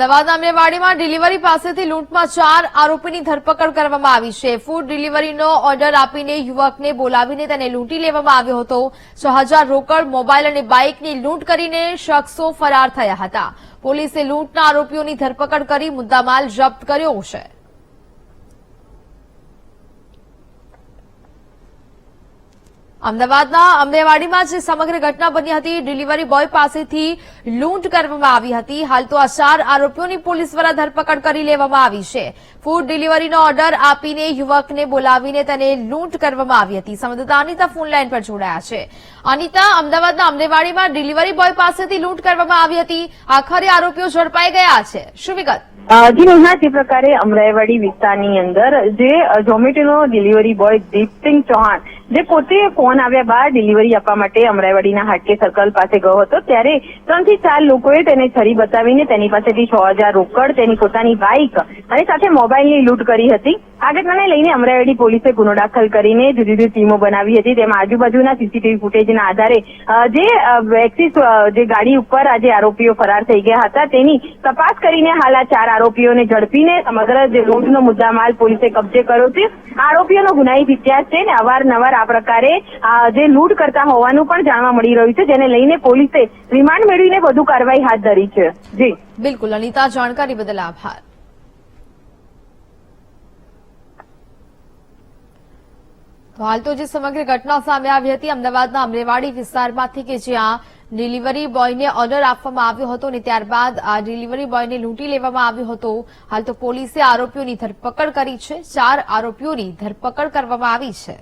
અમદાવાદના અમરેવાડીમાં ડિલિવરી પાસેથી લૂંટમાં ચાર આરોપીની ધરપકડ કરવામાં આવી છે. ફૂડ ડિલિવરીનો ઓર્ડર આપીને યુવકને બોલાવીને તેને લૂંટી લેવામાં આવ્યો હતો. છ રોકડ, મોબાઈલ અને બાઇકની લૂંટ કરીને શખ્સો ફરાર થયા હતા. પોલીસે લૂંટના આરોપીઓની ધરપકડ કરી મુદ્દામાલ જપ્ત કર્યો છે. અમદાવાદના અમરેવાડીમાં જે સમગ્ર ઘટના બની હતી, ડિલિવરી બોય પાસેથી લૂંટ કરવામાં આવી હતી. હાલ તો આ ચાર આરોપીઓની પોલીસ દ્વારા ધરપકડ કરી લેવામાં આવી છે. ફૂડ ડિલિવરીનો ઓર્ડર આપીને યુવકને બોલાવીને તેને લૂંટ કરવામાં આવી હતી. સંવાદદાતા અનિતા ફોનલાઈન પર જોડાયા છે. અનિતા, અમદાવાદના અમરેવાડીમાં ડિલિવરી બોય પાસેથી લૂંટ કરવામાં આવી હતી. આખરે આરોપીઓ ઝડપાઈ ગયા છે. શું વિગત? જી નેહા જે પ્રકારે અમરાઈવાડી વિસ્તારની અંદર જે ઝોમેટોનો ડિલિવરી બોય દીપસિંહ ચૌહાણ જે પોતે ફોન આવ્યા બાદ ડિલિવરી આપવા માટે અમરાઈવાડીના હાટકે સર્કલ પાસે ગયો હતો, ત્યારે ત્રણથી ચાર લોકોએ તેને છરી બતાવીને તેની પાસેથી છ હજાર રોકડ, તેની પોતાની બાઇક અને સાથે મોબાઈલની લૂંટ કરી હતી. આ ઘટનાને લઈને અમરાઈવાડી પોલીસે ગુનો દાખલ કરીને જુદી જુદી ટીમો બનાવી હતી. તેમાં આજુબાજુના સીસીટીવી ફૂટેજના આધારે જે એક્સિસ જે ગાડી ઉપર આજે આરોપીઓ ફરાર થઈ ગયા હતા, તેની તપાસ કરીને હાલ આ ચાર આરોપીઓને ઝડપીને સમગ્ર જે લૂંટનો મુદ્દામાલ પોલીસે કબજે કર્યો છે. આરોપીઓનો ગુનાહિત ઇતિહાસ છે ને અવારનવાર આ પ્રકારે જે લૂંટ કરતા હોવાનું પણ જાણવા મળી રહ્યું છે, જેને લઈને પોલીસે રિમાન્ડ મેળવીને વધુ કાર્યવાહી હાથ ધરી છે. જી. બિલકુલ, અનિતા, જાણકારી બદલ આભાર. હાલ તો જે સમગ્ર ઘટના સામે આવી હતી, અમદાવાદના અમરેવાડી વિસ્તારમાંથી કે જ્યાં ડિલિવરી બોયને ઓર્ડર આપવામાં આવ્યો હતો અને ત્યારબાદ આ ડિલિવરી બોયને લૂંટી લેવામાં આવ્યો હતો. હાલ તો પોલીસે આરોપીઓની ધરપકડ કરી છે. ચાર આરોપીઓની ધરપકડ કરવામાં આવી છે.